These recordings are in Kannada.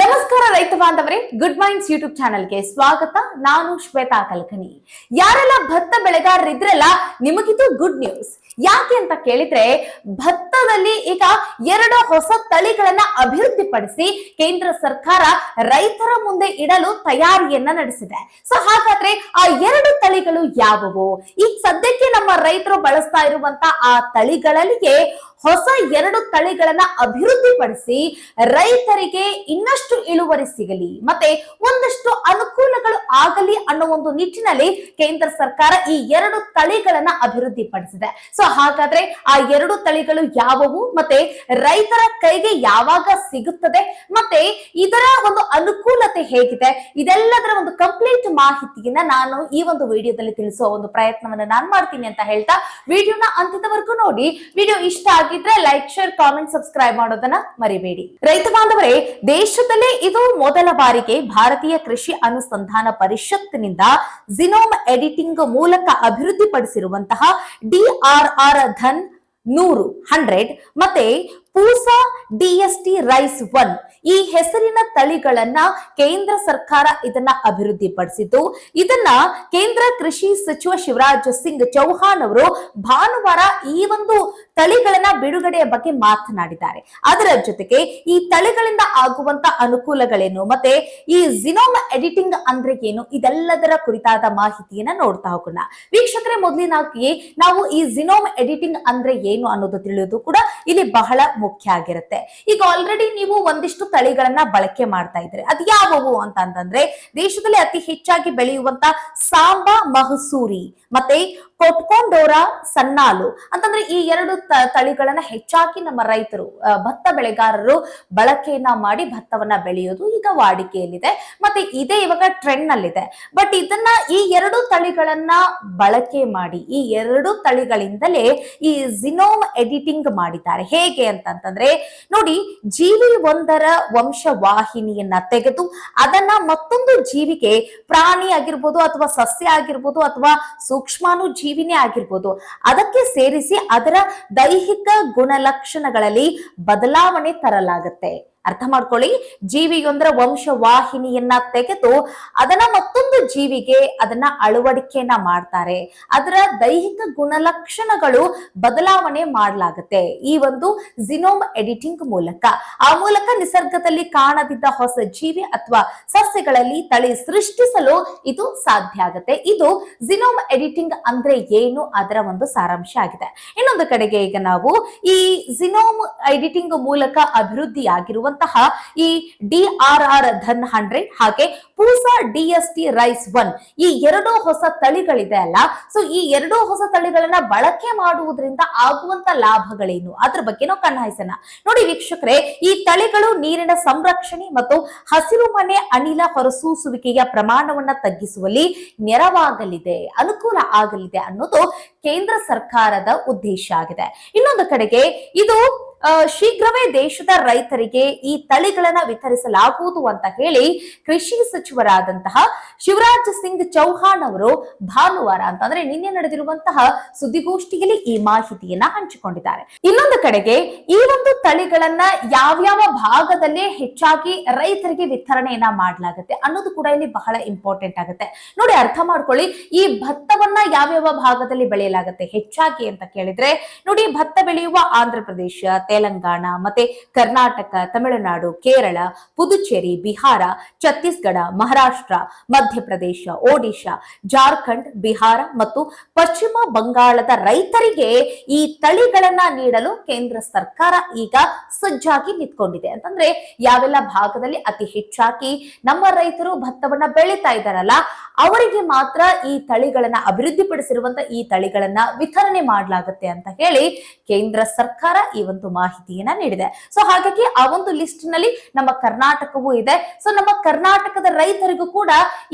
ನಮಸ್ಕಾರ ರೈತ ಬಾಂಧವರೇ ಗುಡ್ ಮೈಂಡ್ಸ್ ಯೂಟ್ಯೂಬ್ ಚಾನೆಲ್ಗೆ ಸ್ವಾಗತ. ನಾನು ಶ್ವೇತಾ ಕಲ್ಕನಿ. ಯಾರೆಲ್ಲ ಭತ್ತ ಬೆಳೆಗಾರರಿದ್ರಲ್ಲ ನಿಮಗಿದು ಗುಡ್ ನ್ಯೂಸ್ ಯಾಕೆ ಅಂತ ಕೇಳಿದ್ರೆ, ಭತ್ತದಲ್ಲಿ ಈಗ ಎರಡು ಹೊಸ ತಳಿಗಳನ್ನ ಅಭಿವೃದ್ಧಿಪಡಿಸಿ ಕೇಂದ್ರ ಸರ್ಕಾರ ರೈತರ ಮುಂದೆ ಇಡಲು ತಯಾರಿಯನ್ನ ನಡೆಸಿದೆ. ಸೊ ಹಾಗಾದ್ರೆ ಆ ಎರಡು ತಳಿಗಳು ಯಾವುವು? ಈಗ ಸದ್ಯಕ್ಕೆ ನಮ್ಮ ರೈತರು ಬಳಸ್ತಾ ಇರುವಂತ ಆ ತಳಿಗಳಿಗೆ ಹೊಸ ಎರಡು ತಳಿಗಳನ್ನ ಅಭಿವೃದ್ಧಿಪಡಿಸಿ ರೈತರಿಗೆ ಇನ್ನಷ್ಟು ಇಳುವರಿ ಸಿಗಲಿ. ಮತ್ತೆ ಒಂದಷ್ಟು ಅನುಕೂಲಗಳು ಆಗಲಿ ಅನ್ನೋ ಒಂದು ನಿಟ್ಟಿನಲ್ಲಿ ಕೇಂದ್ರ ಸರ್ಕಾರ ಈ ಎರಡು ತಳಿಗಳನ್ನ ಅಭಿವೃದ್ಧಿಪಡಿಸಿದೆ. ಸೊ ಹಾಗಾದ್ರೆ ಆ ಎರಡು ತಳಿಗಳು ಯಾವುವು? ಮತ್ತೆ ರೈತರ ಕೈಗೆ ಯಾವಾಗ ಸಿಗುತ್ತದೆ? ಮತ್ತೆ ಇದರ ಒಂದು ಅನುಕೂಲತೆ ಹೇಗಿದೆ? ಇದೆಲ್ಲದರ ಒಂದು ಕಂಪ್ಲೀಟ್ ಮಾಹಿತಿಯನ್ನ ನಾನು ಈ ಒಂದು ವಿಡಿಯೋದಲ್ಲಿ ತಿಳಿಸುವ ಒಂದು ಪ್ರಯತ್ನವನ್ನು ನಾನು ಮಾಡ್ತೀನಿ ಅಂತ ಹೇಳ್ತಾ, ವಿಡಿಯೋನ ಅಂತ್ಯದವರೆಗೂ ನೋಡಿ. ವಿಡಿಯೋ ಇಷ್ಟ ಆಗಿದ್ರೆ ಲೈಕ್ ಶೇರ್ ಕಾಮೆಂಟ್ ಸಬ್ಸ್ಕ್ರೈಬ್ ಮಾಡೋದನ್ನ ಮರಿಬೇಡಿ. ರೈತ ಬಾಂಧವರೇ, ದೇಶದಲ್ಲೇ ಇದು ಮೊದಲ ಬಾರಿಗೆ ಭಾರತೀಯ ಕೃಷಿ ಅನುಸಂಧಾನ ಪರಿಷತ್ನಿಂದ ಜಿನೋಮ್ ಎಡಿಟಿಂಗ್ ಮೂಲಕ ಅಭಿವೃದ್ಧಿಪಡಿಸಿರುವಂತಹ ಡಿಆರ್ಆರ್ ಧನ್ ನೂರು, ಹಂಡ್ರೆಡ್ ಮತ್ತೆ ಪೂಸಾ ಡಿಎಸ್ಟಿ ರೈಸ್ ಒನ್ ಈ ಹೆಸರಿನ ತಳಿಗಳನ್ನ ಕೇಂದ್ರ ಸರ್ಕಾರ ಇದನ್ನ ಅಭಿವೃದ್ಧಿಪಡಿಸಿದ್ದು. ಇದನ್ನ ಕೇಂದ್ರ ಕೃಷಿ ಸಚಿವ ಶಿವರಾಜ್ ಸಿಂಗ್ ಚೌಹಾಣ್ ಅವರು ಭಾನುವಾರ ಈ ಒಂದು ತಳಿಗಳನ್ನ ಬಿಡುಗಡೆಯ ಬಗ್ಗೆ ಮಾತನಾಡಿದ್ದಾರೆ. ಅದರ ಜೊತೆಗೆ ಈ ತಳಿಗಳಿಂದ ಆಗುವಂತ ಅನುಕೂಲಗಳೇನು? ಮತ್ತೆ ಈ ಜಿನೋಮ್ ಎಡಿಟಿಂಗ್ ಅಂದ್ರೆ ಏನು? ಇದೆಲ್ಲದರ ಕುರಿತಾದ ಮಾಹಿತಿಯನ್ನ ನೋಡ್ತಾ ಹೋಗೋಣ. ವೀಕ್ಷಕರೇ ಮೊದಲಿನಾಗಿ ನಾವು ಈ ಜಿನೋಮ್ ಎಡಿಟಿಂಗ್ ಅಂದ್ರೆ ಏನು ಅನ್ನೋದು ತಿಳಿಯೋದು ಕೂಡ ಇಲ್ಲಿ ಬಹಳ ಮುಖ್ಯ ಆಗಿರುತ್ತೆ. ಈಗ ಆಲ್ರೆಡಿ ನೀವು ಒಂದಿಷ್ಟು ತಳಿಗಳನ್ನ ಬಳಕೆ ಮಾಡ್ತಾ ಇದ್ರೆ ಅದ್ ಯಾವುವು ಅಂತ ಅಂತಂದ್ರೆ ದೇಶದಲ್ಲಿ ಅತಿ ಹೆಚ್ಚಾಗಿ ಬೆಳೆಯುವಂತ ಸಾಂಬಾ ಮಹಸೂರಿ. ಮತ್ತೆ ಕೊಟ್ಕೊಂಡೋರ ಸನ್ನಾಲು. ಅಂತಂದ್ರೆ ಈ ಎರಡು ತಳಿಗಳನ್ನ ಹೆಚ್ಚಾಗಿ ನಮ್ಮ ರೈತರು ಭತ್ತ ಬೆಳೆಗಾರರು ಬಳಕೆಯನ್ನ ಮಾಡಿ ಭತ್ತವನ್ನ ಬೆಳೆಯೋದು ಈಗ ವಾಡಿಕೆಯಲ್ಲಿದೆ. ಮತ್ತೆ ಇದೇ ಇವಾಗ ಟ್ರೆಂಡ್ ನಲ್ಲಿದೆ ಬಟ್ ಇದನ್ನ ಈ ಎರಡು ತಳಿಗಳನ್ನ ಬಳಕೆ ಮಾಡಿ, ಈ ಎರಡು ತಳಿಗಳಿಂದಲೇ ಈ ಜಿನೋಮ್ ಎಡಿಟಿಂಗ್ ಮಾಡಿದ್ದಾರೆ. ಹೇಗೆ ಅಂತಂತಂದ್ರೆ, ನೋಡಿ ಜೀವಿ ಒಂದರ ವಂಶವಾಹಿನಿಯನ್ನ ತೆಗೆದು ಅದನ್ನ ಮತ್ತೊಂದು ಜೀವಿಗೆ ಪ್ರಾಣಿ ಆಗಿರ್ಬೋದು ಅಥವಾ ಸಸ್ಯ ಆಗಿರ್ಬೋದು ಅಥವಾ ಸೂಕ್ಷ್ಮಾಣು ಜೀವಿನೇ ಆಗಿರ್ಬೋದು. ಅದಕ್ಕೆ ಸೇರಿಸಿ ಅದರ ದೈಹಿಕ ಗುಣಲಕ್ಷಣಗಳಲ್ಲಿ ಬದಲಾವಣೆ ತರಲಾಗುತ್ತೆ. ಅರ್ಥ ಮಾಡ್ಕೊಳ್ಳಿ. ಜೀವಿಯೊಂದರ ವಂಶವಾಹಿನಿಯನ್ನ ತೆಗೆದು ಅದನ್ನ ಮತ್ತೊಂದು ಜೀವಿಗೆ ಅದನ್ನ ಅಳವಡಿಕೆಯನ್ನ ಮಾಡ್ತಾರೆ. ಅದರ ದೈಹಿಕ ಗುಣಲಕ್ಷಣಗಳು ಬದಲಾವಣೆ ಮಾಡಲಾಗುತ್ತೆ. ಈ ಒಂದು ಜಿನೋಮ್ ಎಡಿಟಿಂಗ್ ಮೂಲಕ. ಆ ಮೂಲಕ ನಿಸರ್ಗದಲ್ಲಿ ಕಾಣದಿದ್ದ ಹೊಸ ಜೀವಿ ಅಥವಾ ಸಸ್ಯಗಳಲ್ಲಿ ತಳಿ ಸೃಷ್ಟಿಸಲು ಇದು ಸಾಧ್ಯ ಆಗುತ್ತೆ. ಇದು ಜಿನೋಮ್ ಎಡಿಟಿಂಗ್ ಅಂದ್ರೆ ಏನು ಅದರ ಒಂದು ಸಾರಾಂಶ ಆಗಿದೆ. ಇನ್ನೊಂದು ಕಡೆಗೆ ಈಗ ನಾವು ಈ ಜಿನೋಮ್ ಎಡಿಟಿಂಗ್ ಮೂಲಕ ಅಭಿವೃದ್ಧಿಯಾಗಿರುವಂತಹ ಈ D R R Dhan hundred ಹಾಗೆ Pusa D S T rice one, ಈ ಎರಡು ಹೊಸ ತಳಿಗಳಿದೆ ಅಲ್ಲ? ಸೊ ಈ ಎರಡು ಹೊಸ ತಳಿಗಳನ್ನ ಬಳಕೆ ಮಾಡುವುದರಿಂದ ಆಗುವಂತ ಲಾಭಗಳೇನು? ಅದ್ರ ಬಗ್ಗೆ ನಾವು ಕಣ್ಣಾಯಿಸೋಣ. ನೋಡಿ ವೀಕ್ಷಕರೇ, ಈ ತಳಿಗಳು ನೀರಿನ ಸಂರಕ್ಷಣೆ ಮತ್ತು ಹಸಿರು ಮನೆ ಅನಿಲ ಹೊರಸೂಸುವಿಕೆಯ ಪ್ರಮಾಣವನ್ನ ತಗ್ಗಿಸುವಲ್ಲಿ ನೆರವಾಗಲಿದೆ, ಅನುಕೂಲ ಆಗಲಿದೆ ಅನ್ನೋದು ಕೇಂದ್ರ ಸರ್ಕಾರದ ಉದ್ದೇಶ ಆಗಿದೆ. ಇನ್ನೊಂದು ಕಡೆಗೆ, ಇದು ಶೀಘ್ರವೇ ದೇಶದ ರೈತರಿಗೆ ಈ ತಳಿಗಳನ್ನ ವಿತರಿಸಲಾಗುವುದು ಅಂತ ಹೇಳಿ ಕೃಷಿ ಸಚಿವರಾದಂತಹ ಶಿವರಾಜ್ ಸಿಂಗ್ ಚೌಹಾಣ್ ಅವರು ಭಾನುವಾರ ಅಂತಂದ್ರೆ ನಿನ್ನೆ ನಡೆದಿರುವಂತಹ ಸುದ್ದಿಗೋಷ್ಠಿಯಲ್ಲಿ ಈ ಮಾಹಿತಿಯನ್ನ ಹಂಚಿಕೊಂಡಿದ್ದಾರೆ. ಇನ್ನೊಂದು ಕಡೆಗೆ ಈ ಒಂದು ತಳಿಗಳನ್ನ ಯಾವ್ಯಾವ ಭಾಗದಲ್ಲಿ ಹೆಚ್ಚಾಗಿ ರೈತರಿಗೆ ವಿತರಣೆಯನ್ನ ಮಾಡಲಾಗುತ್ತೆ ಅನ್ನೋದು ಕೂಡ ಇಲ್ಲಿ ಬಹಳ ಇಂಪಾರ್ಟೆಂಟ್ ಆಗುತ್ತೆ. ನೋಡಿ, ಅರ್ಥ ಮಾಡ್ಕೊಳ್ಳಿ, ಈ ಭತ್ತವನ್ನ ಯಾವ್ಯಾವ ಭಾಗದಲ್ಲಿ ಬೆಳೆಯಲಾಗುತ್ತೆ ಹೆಚ್ಚಾಗಿ ಅಂತ ಕೇಳಿದ್ರೆ, ನೋಡಿ, ಭತ್ತ ಬೆಳೆಯುವ ಆಂಧ್ರ ಪ್ರದೇಶ ತೆಲಂಗಾಣ, ಮತ್ತೆ ಕರ್ನಾಟಕ, ತಮಿಳುನಾಡು, ಕೇರಳ, ಪುದುಚೇರಿ, ಬಿಹಾರ, ಛತ್ತೀಸ್ಗಢ, ಮಹಾರಾಷ್ಟ್ರ, ಮಧ್ಯಪ್ರದೇಶ, ಒಡಿಶಾ, ಜಾರ್ಖಂಡ್, ಬಿಹಾರ ಮತ್ತು ಪಶ್ಚಿಮ ಬಂಗಾಳದ ರೈತರಿಗೆ ಈ ತಳಿಗಳನ್ನ ನೀಡಲು ಕೇಂದ್ರ ಸರ್ಕಾರ ಈಗ ಸಜ್ಜಾಗಿ ನಿಂತ್ಕೊಂಡಿದೆ. ಅಂತಂದ್ರೆ ಯಾವೆಲ್ಲ ಭಾಗದಲ್ಲಿ ಅತಿ ಹೆಚ್ಚಾಗಿ ನಮ್ಮ ರೈತರು ಭತ್ತವನ್ನ ಬೆಳೀತಾ ಇದ್ದಾರಲ್ಲ, ಅವರಿಗೆ ಮಾತ್ರ ಈ ತಳಿಗಳನ್ನ ಅಭಿವೃದ್ಧಿಪಡಿಸಿರುವಂತ ಈ ತಳಿಗಳನ್ನ ವಿತರಣೆ ಮಾಡಲಾಗುತ್ತೆ ಅಂತ ಹೇಳಿ ಕೇಂದ್ರ ಸರ್ಕಾರ ಈ ಒಂದು ಮಾಹಿತಿಯನ್ನ ನೀಡಿದೆ. ಸೊ ಹಾಗಾಗಿ ಆ ಒಂದು ಲಿಸ್ಟ್ನಲ್ಲಿ ನಮ್ಮ ಕರ್ನಾಟಕವೂ ಇದೆ. ಸೊ ನಮ್ಮ ಕರ್ನಾಟಕದ ರೈತರಿಗೂ ಕೂಡ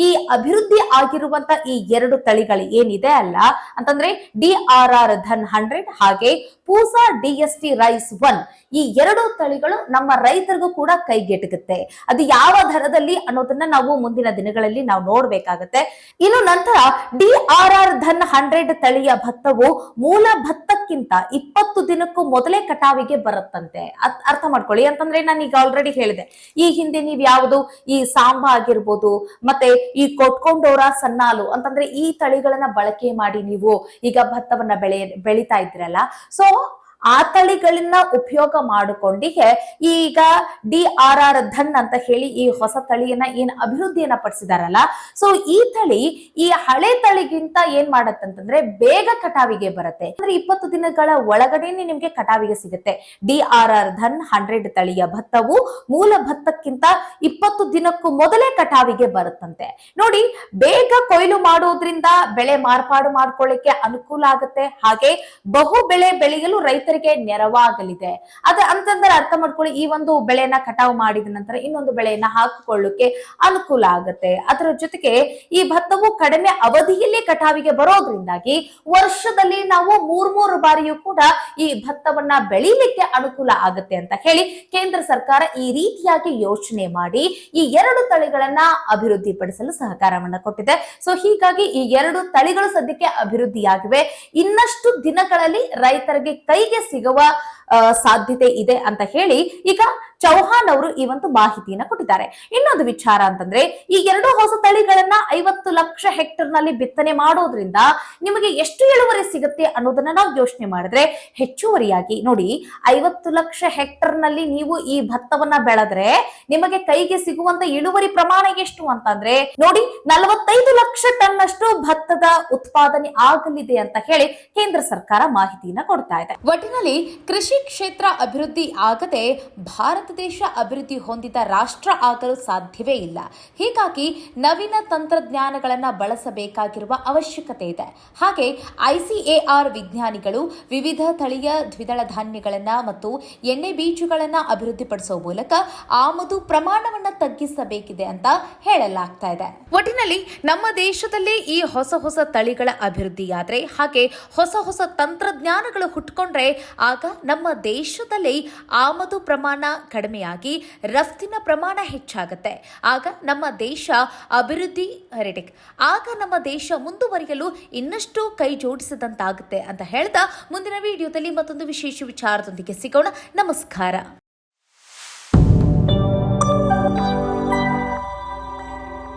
ಈ ಅಭಿವೃದ್ಧಿ ಆಗಿರುವಂತ ಈ ಎರಡು ತಳಿಗಳು ಏನಿದೆ ಅಲ್ಲ? ಅಂತಂದ್ರೆ D R R Dhan hundred ಹಾಗೆ ಪೂಸಾ ಡಿಎಸ್ಟಿ ರೈಸ್ ಒನ್ ಈ ಎರಡು ತಳಿಗಳು ನಮ್ಮ ರೈತರಿಗೂ ಕೂಡ ಕೈಗೆಟುಕುತ್ತೆ. ಅದು ಯಾವ ದರದಲ್ಲಿ ಅನ್ನೋದನ್ನ ನಾವು ಮುಂದಿನ ದಿನಗಳಲ್ಲಿ ನಾವು ನೋಡ್ಬೇಕಾಗತ್ತೆ. ಇನ್ನು ನಂತರ D R R Dhan hundred ತಳಿಯ ಭತ್ತವು ಮೂಲ ಭತ್ತಕ್ಕಿಂತ ಇಪ್ಪತ್ತು ದಿನಕ್ಕೂ ಮೊದಲೇ ಕಟಾವಿಗೆ ಬರುತ್ತಂತೆ. ಅದ್- ಅರ್ಥ ಮಾಡ್ಕೊಳ್ಳಿ. ಅಂತಂದ್ರೆ ನಾನು ಈಗ ಆಲ್ರೆಡಿ ಹೇಳಿದೆ. ಈ ಹಿಂದೆ ನೀವು ಯಾವುದು ಈ ಸಾಂಬ ಆಗಿರ್ಬೋದು, ಮತ್ತೆ ಈ ಕೊಟ್ಕೊಂಡೋರ ಸನ್ನಾಲು ಅಂತಂದ್ರೆ ಈ ತಳಿಗಳನ್ನ ಬಳಕೆ ಮಾಡಿ ನೀವು ಈಗ ಭತ್ತವನ್ನ ಬೆಳೆ, ಬೆಳಿತಾ ಇದ್ರಲ್ಲ ಸೊ ಆ ತಳಿಗಳನ್ನ ಉಪಯೋಗ ಮಾಡಿಕೊಂಡಿಗೆ. ಈಗ ಡಿ ಆರ್ ಆರ್ ಧನ್ ಅಂತ ಹೇಳಿ ಈ ಹೊಸ ತಳಿಯನ್ನ ಏನ್ ಅಭಿವೃದ್ಧಿಯನ್ನ ಪಡಿಸಿದಾರಲ್ಲ. ಸೊ ಈ ತಳಿ ಈ ಹಳೆ ತಳಿಗಿಂತ ಏನ್ ಮಾಡತ್ತಂತಂದ್ರೆ ಬೇಗ ಕಟಾವಿಗೆ ಬರುತ್ತೆ. ಅಂದ್ರೆ ಇಪ್ಪತ್ತು ದಿನಗಳ ಒಳಗಡೆನೆ ನಿಮ್ಗೆ ಕಟಾವಿಗೆ ಸಿಗುತ್ತೆ. D R R Dhan hundred ತಳಿಯ ಭತ್ತವು ಮೂಲ ಭತ್ತಕ್ಕಿಂತ ಇಪ್ಪತ್ತು ದಿನಕ್ಕೂ ಮೊದಲೇ ಕಟಾವಿಗೆ ಬರುತ್ತಂತೆ. ನೋಡಿ, ಬೇಗ ಕೊಯ್ಲು ಮಾಡೋದ್ರಿಂದ ಬೆಳೆ ಮಾರ್ಪಾಡು ಮಾಡ್ಕೊಳ್ಳಿಕ್ಕೆ ಅನುಕೂಲ ಆಗುತ್ತೆ. ಹಾಗೆ ಬಹು ಬೆಳೆ ಬೆಳೆಯಲು ರೈತರಿಗೆ ನೆರವಾಗಲಿದೆ. ಅದ ಅಂತಂದ್ರೆ ಅರ್ಥ ಮಾಡ್ಕೊಳ್ಳಿ, ಈ ಒಂದು ಬೆಳೆಯನ್ನ ಕಟಾವು ಮಾಡಿದ ನಂತರ ಇನ್ನೊಂದು ಬೆಳೆಯನ್ನ ಹಾಕಿಕೊಳ್ಳಕ್ಕೆ ಅನುಕೂಲ ಆಗುತ್ತೆ. ಅದರ ಜೊತೆಗೆ ಈ ಭತ್ತವು ಕಡಿಮೆ ಅವಧಿಯಲ್ಲಿ ಕಟಾವಿಗೆ ಬರೋದ್ರಿಂದಾಗಿ ವರ್ಷದಲ್ಲಿ ನಾವು ಮೂರ್ ಮೂರು ಬಾರಿಯೂ ಕೂಡ ಈ ಭತ್ತವನ್ನ ಬೆಳೀಲಿಕ್ಕೆ ಅನುಕೂಲ ಆಗುತ್ತೆ ಅಂತ ಹೇಳಿ ಕೇಂದ್ರ ಸರ್ಕಾರ ಈ ರೀತಿಯಾಗಿ ಯೋಚನೆ ಮಾಡಿ ಈ ಎರಡು ತಳಿಗಳನ್ನ ಅಭಿವೃದ್ಧಿ ಪಡಿಸಲು ಸಹಕಾರವನ್ನ ಕೊಟ್ಟಿದೆ. ಸೊ, ಹೀಗಾಗಿ ಈ ಎರಡು ತಳಿಗಳು ಸದ್ಯಕ್ಕೆ ಅಭಿವೃದ್ಧಿಯಾಗಿವೆ. ಇನ್ನಷ್ಟು ದಿನಗಳಲ್ಲಿ ರೈತರಿಗೆ ಕೈಗೆ ಸಿಗುವ ಆ, ಸಾಧ್ಯತೆ ಇದೆ ಅಂತ ಹೇಳಿ ಈಗ ಚೌಹಾನ್ ಅವರು ಈ ಒಂದು ಮಾಹಿತಿಯನ್ನ ಕೊಟ್ಟಿದ್ದಾರೆ. ಇನ್ನೊಂದು ವಿಚಾರ ಅಂತಂದ್ರೆ, ಈ ಎರಡು ಹೊಸ ತಳಿಗಳನ್ನ ಐವತ್ತು ಲಕ್ಷ ಹೆಕ್ಟರ್ನಲ್ಲಿ ಬಿತ್ತನೆ ಮಾಡೋದ್ರಿಂದ ನಿಮಗೆ ಎಷ್ಟು ಇಳುವರಿ ಸಿಗುತ್ತೆ ಅನ್ನೋದನ್ನ ನಾವು ಯೋಚನೆ ಮಾಡಿದ್ರೆ ಹೆಚ್ಚುವರಿಯಾಗಿ ನೋಡಿ, ಐವತ್ತು ಲಕ್ಷ ಹೆಕ್ಟರ್ನಲ್ಲಿ ನೀವು ಈ ಭತ್ತವನ್ನ ಬೆಳೆದ್ರೆ ನಿಮಗೆ ಕೈಗೆ ಸಿಗುವಂತ ಇಳುವರಿ ಪ್ರಮಾಣ ಎಷ್ಟು ಅಂತಂದ್ರೆ, ನೋಡಿ ನಲವತ್ತೈದು ಲಕ್ಷ ಟನ್ ಅಷ್ಟು ಭತ್ತದ ಉತ್ಪಾದನೆ ಆಗಲಿದೆ ಅಂತ ಹೇಳಿ ಕೇಂದ್ರ ಸರ್ಕಾರ ಮಾಹಿತಿಯನ್ನ ಕೊಡ್ತಾ ಇದೆ. ಒಟ್ಟಿನಲ್ಲಿ ಕೃಷಿ ಕ್ಷೇತ್ರ ಅಭಿವೃದ್ಧಿ ಆಗದೆ ಭಾರತ ದೇಶ ಅಭಿವೃದ್ಧಿ ಹೊಂದಿದ ರಾಷ್ಟ್ರ ಆಗಲು ಸಾಧ್ಯವೇ ಇಲ್ಲ. ಹೀಗಾಗಿ ನವೀನ ತಂತ್ರಜ್ಞಾನಗಳನ್ನು ಬಳಸಬೇಕಾಗಿರುವ ಅವಶ್ಯಕತೆ ಇದೆ. ಹಾಗೆ ಐಸಿಎಆರ್ ವಿಜ್ಞಾನಿಗಳು ವಿವಿಧ ತಳಿಯ ದ್ವಿದಳ ಧಾನ್ಯಗಳನ್ನು ಮತ್ತು ಎಣ್ಣೆ ಬೀಜಗಳನ್ನು ಅಭಿವೃದ್ಧಿಪಡಿಸುವ ಮೂಲಕ ಆಮದು ಪ್ರಮಾಣವನ್ನು ತಗ್ಗಿಸಬೇಕಿದೆ ಅಂತ ಹೇಳಲಾಗ್ತಾ ಇದೆ. ಒಟ್ಟಿನಲ್ಲಿ ನಮ್ಮ ದೇಶದಲ್ಲಿ ಈ ಹೊಸ ಹೊಸ ತಳಿಗಳ ಅಭಿವೃದ್ಧಿಯಾದ್ರೆ ಹಾಗೆ ಹೊಸ ಹೊಸ ತಂತ್ರಜ್ಞಾನಗಳು ಹುಟ್ಕೊಂಡ್ರೆ ಆಗ ನಮ್ಮ ದೇಶದಲ್ಲಿ ಆಮದು ಪ್ರಮಾಣ ಕಡಿಮೆಯಾಗಿ ರಫ್ತಿನ ಪ್ರಮಾಣ ಹೆಚ್ಚಾಗುತ್ತೆ. ಆಗ ನಮ್ಮ ದೇಶ ಅಭಿವೃದ್ಧಿ ಹರಡಿಕ್ ಆಗ ನಮ್ಮ ದೇಶ ಮುಂದುವರಿಯಲು ಇನ್ನಷ್ಟು ಕೈ ಜೋಡಿಸಿದಂತಾಗುತ್ತೆ ಅಂತ ಹೇಳ್ತಾ ಮುಂದಿನ ವಿಡಿಯೋದಲ್ಲಿ ಮತ್ತೊಂದು ವಿಶೇಷ ವಿಚಾರದೊಂದಿಗೆ ಸಿಗೋಣ. ನಮಸ್ಕಾರ.